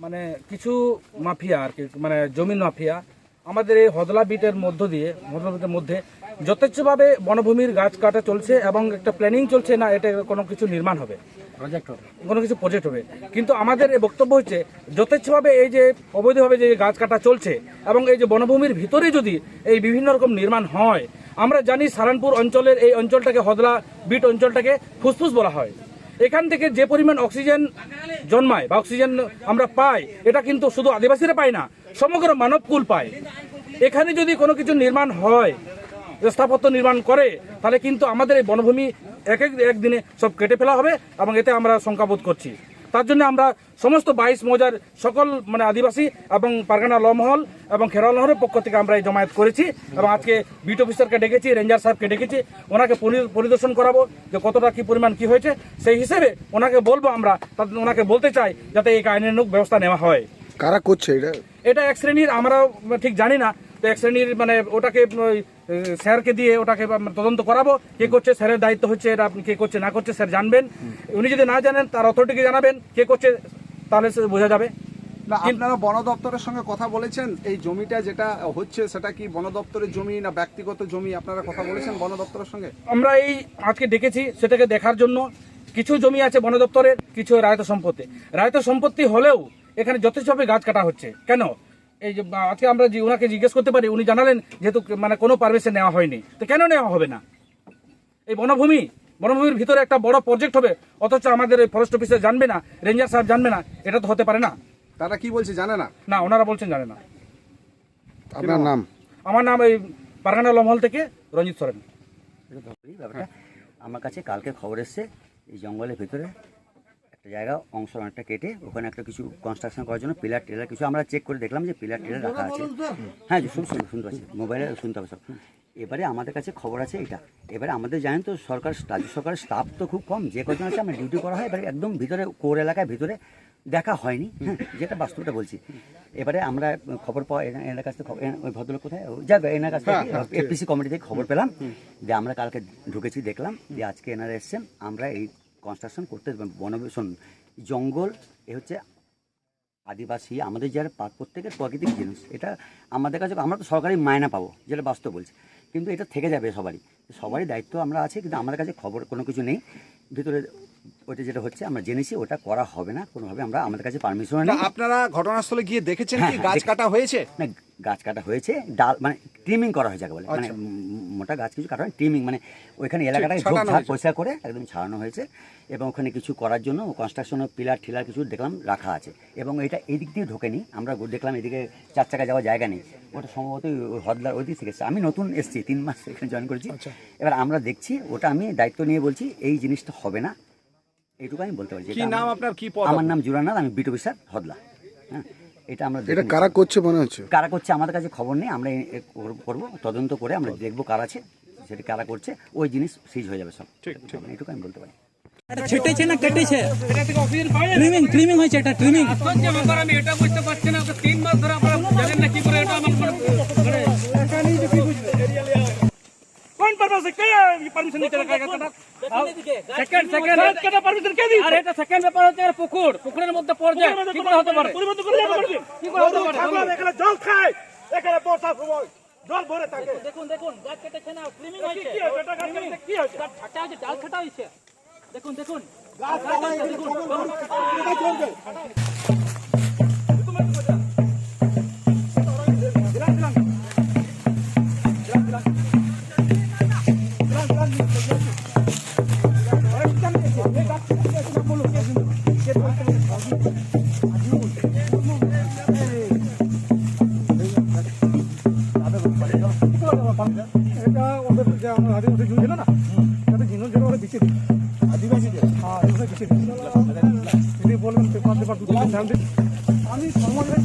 মানে কিছু মাফিয়া আর কি মানে জমির মাফিয়া আমাদের এই হদলা বিটের মধ্য দিয়ে হদলা বিটের মধ্যে যথেচ্ছভাবে বনভূমির গাছ কাটা চলছে এবং একটা প্ল্যানিং চলছে না এটা কোনো কিছু নির্মাণ হবে। প্রজেক্ট হবে। কোনো কিছু প্রজেক্ট হবে। কিন্তু আমাদের এই বক্তব্য হচ্ছে যথেচ্ছভাবে এই যে অবৈধভাবে যে গাছ কাটা চলছে এবং এই যে বনভূমির ভিতরে যদি এই বিভিন্ন রকম নির্মাণ হয় আমরা জানি সারানপুর অঞ্চলের এই অঞ্চলটাকে, হদলা বিট অঞ্চলটাকে ফুসফুস বলা হয়। এখান থেকে যে পরিমাণ অক্সিজেন জন্মায় বা অক্সিজেন আমরা পাই, এটা কিন্তু শুধু আদিবাসীরা পায় না, সমগ্র মানবকুল পায়। এখানে যদি কোনো কিছু নির্মাণ হয়, স্থাপত্য নির্মাণ করে, তাহলে কিন্তু আমাদের এই বনভূমি এক এক একদিনে সব কেটে ফেলা হবে এবং এতে আমরা শঙ্কাবোধ করছি। তার জন্য আমরা সমস্ত বাইশ মৌজার সকল মানে আদিবাসী এবং পারগানা লমহল এবং খেরোয়াল নহরের পক্ষ থেকে আমরা এই জমায়েত করেছি এবং আজকে বিট অফিসারকে ডেকেছি রেঞ্জার সাহেবকে ডেকেছি ওনাকে পরিদর্শন করাবো যে কতটা কি পরিমাণ কি হয়েছে। সেই হিসেবে ওনাকে বলব আমরা ওনাকে বলতে চাই যাতে এই আইনানুক ব্যবস্থা নেওয়া হয়। কারা করছে এটা? এটা এক শ্রেণির আমরা ঠিক জানি না তো এক শ্রেণির মানে ওটাকে স্যারকে দিয়ে ওটাকে তদন্ত করাবো। কে করছে স্যারের দায়িত্ব হচ্ছে এটা আপনি কে করছে না করছে স্যার জানবেন। উনি যদি না জানেন তার অথরিটিকে জানাবেন। কে করছে তাহলে সে বোঝা যাবে। না আপনারা বন দপ্তরের সঙ্গে কথা বলেছেন। এই জমিটা যেটা হচ্ছে সেটা কি বন দপ্তরের জমি না ব্যক্তিগত জমি? আপনারা কথা বলেছেন বন দপ্তরের সঙ্গে? আমরা এই আজকে ডেকেছি সেটাকে দেখার জন্য। কিছু জমি আছে বন দপ্তরের কিছু রায়ত সম্পত্তি। রায়ত সম্পত্তি হলেও এখানে যথেষ্টভাবে গাছ কাটা হচ্ছে। কেন? এই যে আজকে আমরা যে ওনাকে জিজ্ঞেস করতে পারি উনি জানালেন যেহেতু মানে কোনো পারমিশন নেওয়া হয়নি। তো কেন নেওয়া হবে না? এই বনভূমি বনভূমির ভিতরে একটা বড় প্রজেক্ট হবে অথচ আমাদের এই ফরেস্ট অফিসার জানবে না রেঞ্জার সাহেব জানবে না এটা তো হতে পারে না। তারা কি বলছে জানে না? না ওনারা বলছেন জানে না। আপনার নাম? আমার নাম এই পারগানা লমহল থেকে রঞ্জিত সরেন। আমার কাছে কালকে খবর এসছে এই জঙ্গলের ভিতরে জায়গা অংশ অনেকটা কেটে ওখানে একটা কিছু কনস্ট্রাকশন করার জন্য পিলার টিলার কিছু আমরা চেক করে দেখলাম যে পিলার টিলার রাখা আছে। হ্যাঁ শুন শুন শুনতে পাচ্ছি। মোবাইলে শুনতে সব এবারে আমাদের কাছে খবর আছে এটা এবারে আমাদের জানেন তো সরকার রাজ্য সরকারের স্টাফ তো খুব কম। যে কজন আছে আমরা ডিউটি করা হয় এবারে একদম ভিতরে কোর এলাকায় ভিতরে দেখা হয়নি। হ্যাঁ যেটা বাস্তবটা বলছি। এবারে আমরা খবর পাওয়া এনার কাছ থেকে ওই ভদ্রলোক কোথায়? যাক এনার কাছ থেকে এপিসি কমিটি থেকে খবর পেলাম। যে আমরা কালকে ঢুকেছি দেখলাম। যে আজকে এনারা এসছেন। আমরা এই কনস্ট্রাকশন করতে বনবেশন জঙ্গল এ হচ্ছে আদিবাসী আমাদের যারা প্রত্যেকের প্রাকৃতিক জিনিস। এটা আমাদের কাছে আমরা তো সরকারি মায়না পাবো যেটা বাস্তব বলছে। কিন্তু এটা থেকে যাবে সবারই। সবারই দায়িত্ব আমরা আছে কিন্তু আমাদের কাছে খবর কোনো কিছু নেই। ভিতরে ওইটা যেটা হচ্ছে আমরা জেনেছি ওটা করা হবে না কোনোভাবে আমরা আমাদের কাছে পারমিশন নেই। আপনারা ঘটনাস্থলে গিয়ে দেখেছেন হ্যাঁ, কি হ্যাঁ, গাছ কাটা হয়েছে? না গাছ কাটা হয়েছে ডাল মানে ট্রিমিং করা হয়েছে বলে মানে আচ্ছা। মোটা গাছ কিছু কাটা হয় ট্রিমিং মানে ওইখানে এলাকাটাকে হয়েছে। পরিষ্কার করে একদম ছাড়ানো হয়েছে এবং ওখানে কিছু করার জন্য কনস্ট্রাকশনের পিলার ঠিলার কিছু দেখলাম রাখা আছে এবং এটা এই দিক দিয়ে ঢোকেনি আমরা দেখলাম এদিকে চার চাকা যাওয়ার জায়গা নেই। ওটা সম্ভবত ওই হদলার ওই দিক থেকে এসেছে। আমি নতুন এসেছি তিন মাস এখানে জয়েন করেছি। আচ্ছা। এবার আমরা দেখছি ওটা আমি দায়িত্ব নিয়ে বলছি এই জিনিসটা হবে না। এইটুকু আমি বলতে পারছি নাম আমার- নাম জুরানাথ আমি বিট অফিসার হদলা। হ্যাঁ। এটা আমরা এটা কারা করছে মনে হচ্ছে? কারা করছে আমাদের কাছে খবর নেই আমরা করব তদন্ত করে আমরা দেখব কারা আছে সেটা কারা করছে ওই জিনিস সিজ হয়ে যাবে সব। ঠিক ঠিক। এটুকু আমি বলতে পারি। ছেটেছে না কেটেছে? ক্রিমিং ক্রিমিং হয়েছে এটা ক্রিমিং আমি এটা বুঝতে পারছি না তিন মাস ধরে পারপাসে কে পারমিশন নিতে গাছটা সেকেন্ড সেকেন্ড গাছ কাটা পারমিশন কে দিয়েছে আর এটা সেকেন্ড ব্যাপার হচ্ছে এর পুকুর পুকুরের মধ্যে পর্যায়ে কি করে হতে পারে পরিবর্তন করে যাবে পারবে কি করে হতে পারে এখানে জল খায় এখানে বর্ষার সময় জল ভরে থাকে দেখুন দেখুন গাছ কেটেছে না ট্রিমিং হয়েছে কি হয়েছে এটা গাছ কাটতে কি হয়েছে গাছ ছাটা হয়েছে ডাল ছাটা হয়েছে দেখুন দেখুন এটা ওদের যে আমরা আদিবাসী না তাদের জিনো জন্য ওরা বিচে দিই আদিবাসী হ্যাঁ এগুলো বিচে পেপার পেপার দুটো ধ্যান দিন আমি সমাজের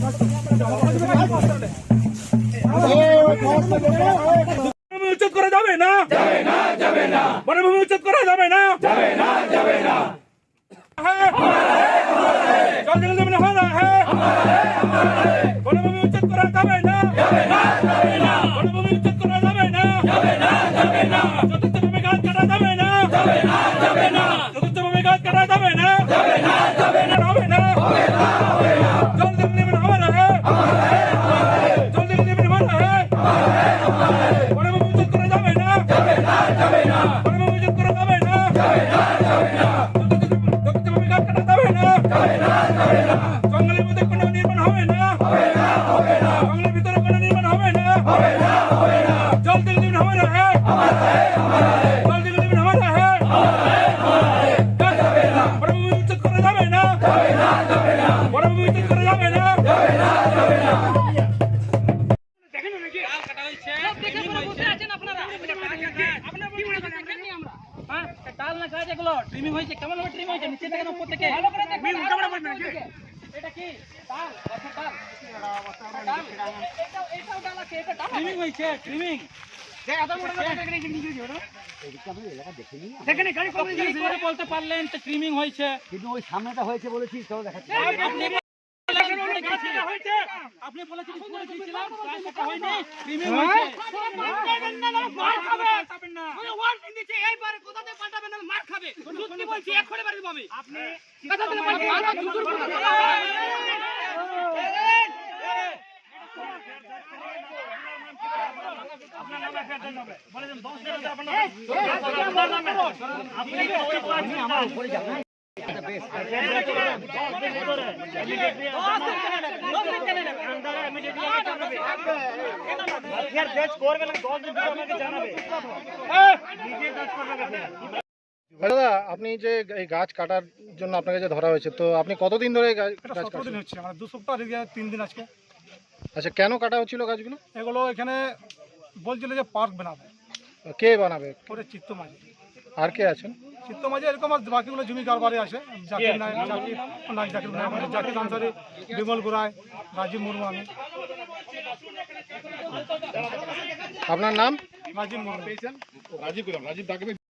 করা যাবে না যাবে না যাবে না করা যাবে না যাবে না যাবে না জল দল জনতা মানে হওয়া হ্যাঁ? বনভূমি উচ্ছেদ করা যাবে না? বনভূমি উচ্ছেদ করা যাবে না? চতুর্থভাবে গাছ কাটা যাবে না? চতুর্থভাবে গাছ কাটা যাবে না? হবে না? জল জনতা মানে হওয়া হ্যাঁ জল জনতা মানে হওয়া হ্যাঁ বনভূমি উচ্ছেদ করা যাবে না যাবে না যাবে না? উচ্ছেদ করা যাবে না বনভূমি উচ্ছেদ করা যাবে না হ্যাঁ, ডাল না গাছ এগুলো ট্রিমিং হয়েছে কেমন ভাবে ট্রিমিং হয়েছে নিচে থেকে না উপর থেকে এটা কি? ডাল? গাছের ডাল? ট্রিমিং হয়েছে ট্রিমিং করে বলতে পারলেন ট্রিমিং হয়েছে? কিন্তু ওই সামনেটা হয়েছে বলেছি চলো দেখাচ্ছি। আপনি বলেছেন করে দিয়েছিলাম গাছ হয়নি ট্রিমিং হয়েছে মার খাবে না মার খাবেন না আমি ওয়ার্নিং দিচ্ছে এইবারে কোথাতে পাল্টাবেন না মার খাবে সত্যি বলছি এক্ষুনি বাড়ি পাবে আপনি কথা দিলে বলছি আমার জুজুর দাদা আপনি যে এই গাছ কাটার জন্য আপনাকে যে ধরা হয়েছে তো আপনি কতদিন ধরে গাছ হচ্ছে মানে দু সপ্তাহ তিন দিন আজকে। আচ্ছা কেন কাটা হচ্ছিল গাছগুলো? এগুলো এখানে বলছিল যে পার্ক বানাবে। কে বানাবে? চিত্ত মাঝে আর কে আছেন? চিত্ত মাঝে এরকম আর বাকিগুলো জমি কারবারে আছে জাকির নায়ক জাকির না জাকির নায়ক মানে জাকির আনসারি বিমল গোরায় রাজীব মুর্মু আমি। আপনার নাম? রাজীব মুর্মু।